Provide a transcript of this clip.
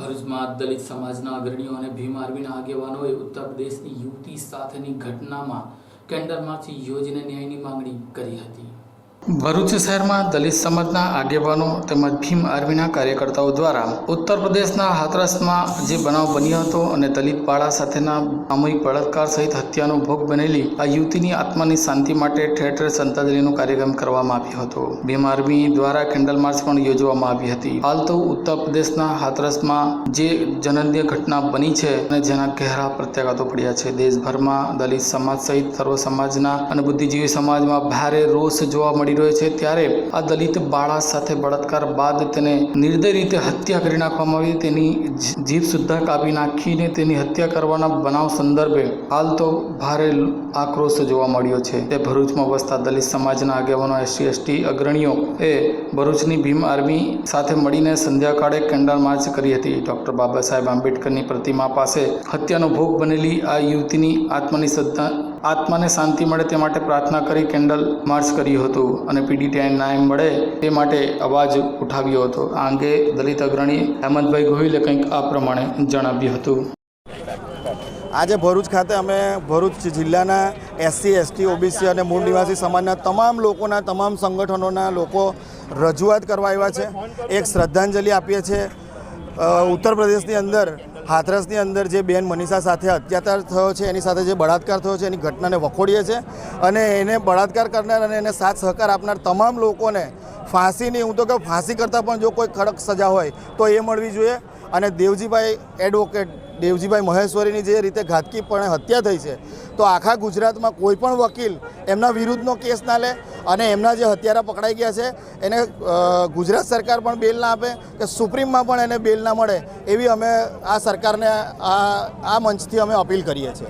ભરૂચમાં દલિત સમાજના અગ્રણીઓ અને ભીમ આર્મીના આગેવાનોએ ઉત્તર પ્રદેશની યુવતી સાથેની ઘટનામાં કેન્ડલ માર્ચ યોજીને ન્યાયની માંગણી કરી હતી. ભરૂચ શહેરમાં દલિત સમાજના આગેવાનો તેમજ ભીમ આર્મીના કાર્યકર્તાઓ દ્વારા ઉત્તર પ્રદેશના હાથરસમાં જે બનાવ બન્યો હતો અને દલિત પાળા સાથેના સામૂહિક બળાત્કાર સહિત હત્યાનો ભોગ બનેલી આ યુવતીની આત્માની શાંતિ માટે ઠેર ઠેર શ્રદ્ધાંજલિનો કાર્યક્રમ કરવામાં આવ્યો હતો. ભીમ આર્મી દ્વારા કેન્ડલ માર્ચ પણ યોજવામાં આવી હતી. હાલ તો ઉત્તર પ્રદેશના હાથરસમાં જે જનનીય ઘટના બની છે અને જેના ગહેરા પ્રત્યાઘાતો પડ્યા છે. દેશભરમાં દલિત સમાજ સહિત સર્વ સમાજના અને બુદ્ધિજીવી સમાજમાં ભારે રોષ જોવા મળી રહ્યો છે ત્યારે આ દલિત બાળા સાથે બળાત્કાર બાદ તેને નિર્દય રીતે હત્યા કરી નાખવામાં આવી. તેની જીભ સુદ્ધા કાપી નાખીને તેની હત્યા કરવાના બનાવ સંદર્ભે હાલ તો ભારે આક્રોશ જોવા મળ્યો છે. તે ભરૂચમાં વસતા દલિત સમાજના આગેવાનો એસટી એસટી અગ્રણીઓ એ ભરૂચની ભીમ આર્મી સાથે મળીને સંધ્યાકાળે કેન્ડલ માર્ચ કરી હતી. ડૉક્ટર બાબા સાહેબ આંબેડકરની પ્રતિમા પાસે હત્યાનો ભોગ બનેલી આ યુવતીની આત્માની શ્રદ્ધા આત્માને શાંતિ મળે તે માટે પ્રાર્થના કરી કેન્ડલ માર્ચ કર્યું હતું અને પીડીટીઆઈ ન્યાય મળે તે માટે અવાજ ઉઠાવ્યો હતો. આ અંગે દલિત અગ્રણી હેમંતભાઈ ગોહિલે કંઈક આ પ્રમાણે જણાવ્યું હતું. આજે ભરૂચ ખાતે અમે ભરૂચ જિલ્લાના એસસી, એસટી, ઓબીસી અને મૂળ નિવાસી સમાજના તમામ લોકોના, તમામ સંગઠનોના લોકો રજૂઆત કરવા આવ્યા છે. એક શ્રદ્ધાંજલિ આપીએ છીએ. ઉત્તર પ્રદેશની અંદર હાથરસની અંદર જે બેન મનીષા સાથે અત્યાચાર થયો છે, એની સાથે જે બળાત્કાર થયો છે, એની ઘટનાને વખોડીએ છીએ અને એને બળાત્કાર કરનાર અને એને સાથ સહકાર આપનાર તમામ લોકોને ફાંસીની, હું તો કહું ફાંસી કરતાં પણ જો કોઈ કડક સજા હોય, તો એ મળવી જોઈએ. અને દેવજીભાઈ એડવોકેટ દેવજીભાઈ મહેશ્વરીની જે રીતે ઘાતકીપણે હત્યા થઈ છે તો આખા ગુજરાતમાં કોઈ પણ વકીલ એમના વિરુદ્ધનો કેસ ના લે અને એમના જે હત્યારા પકડાઈ ગયા છે, એને ગુજરાત સરકાર પણ બેલ ના આપે કે સુપ્રીમમાં પણ એને બેલ ના મળે એવી અમે આ સરકારને આ આ મંચથી અમે અપીલ કરીએ છીએ.